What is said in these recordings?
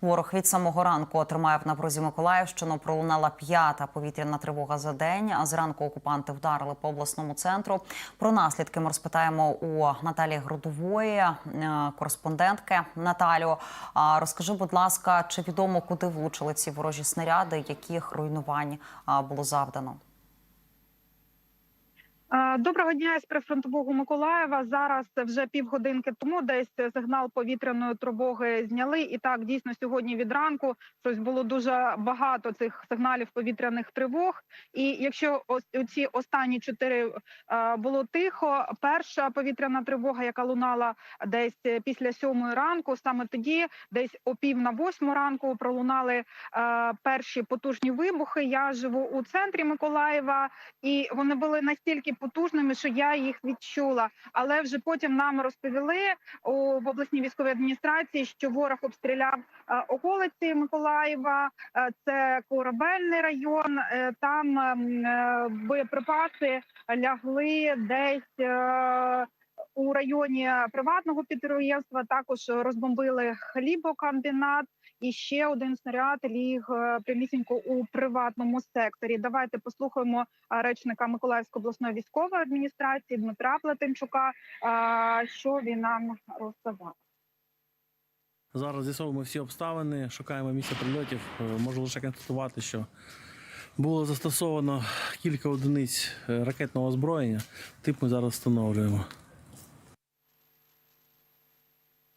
Ворог від самого ранку тримає в напрузі Миколаївщину. Пролунала п'ята повітряна тривога за день. А зранку окупанти вдарили по обласному центру. Про наслідки ми розпитаємо у Наталії Грудової, е, кореспондентки Наталю. Розкажи, будь ласка, чи відомо, куди влучили ці ворожі снаряди, яких руйнувань було завдано? Доброго дня із прифронтового Миколаєва. Зараз вже півгодинки тому десь сигнал повітряної тривоги зняли. І так дійсно сьогодні від ранку щось було дуже багато цих сигналів повітряних тривог. І якщо ці останні чотири е, було тихо, перша повітряна тривога, яка лунала десь після сьомої ранку, саме тоді, десь о пів на восьму ранку, пролунали е, перші потужні вибухи. Я живу у центрі Миколаєва, і вони були настільки потужними, що я їх відчула. Але вже потім нам розповіли в обласній військовій адміністрації, що ворог обстріляв е, околиці Миколаєва. Е, це корабельний район. Е, там боєприпаси лягли десь. У районі приватного підприємства також розбомбили хлібокомбінат, і ще один снаряд ліг е, прямісінько у приватному секторі. Давайте послухаємо е, речника Миколаївської обласної військової адміністрації Дмитра Плетенчука, е, що він нам розказав. Зараз з'ясовуємо всі обставини, шукаємо місце прильотів. Можу лише констатувати, що було застосовано кілька одиниць ракетного озброєння. Тип ми зараз встановлюємо.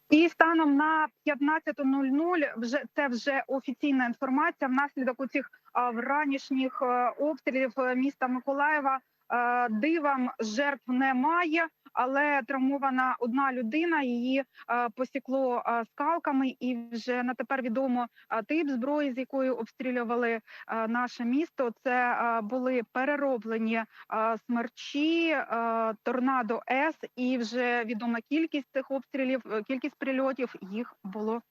І станом на 15.00 вже це вже офіційна інформація. Внаслідок у цих вранішніх е, обстрілів е, міста Миколаєва дивам дивом жертв немає, але травмована одна людина. Її е, посікло е, скалками, і вже на тепер відомо е, тип зброї, з якою обстрілювали наше місто. Це були перероблені смерчі, торнадо С, і вже відома кількість цих обстрілів, кількість прильотів їх було.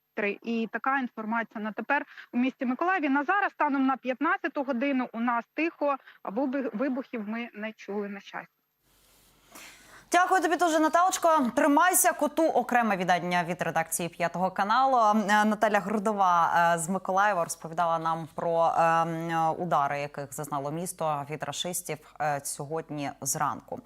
І така інформація на тепер у місті Миколаєві. На зараз станом на 15 годину у нас тихо, а вибух- вибухів ми не чули на щастя. Дякую тобі дуже, Наталочко. Тримайся коту. Окреме віддання від редакції п'ятого каналу. Е, Наталя Грудова е, з Миколаєва розповідала нам про е, удари, яких зазнало місто від рашистів сьогодні зранку.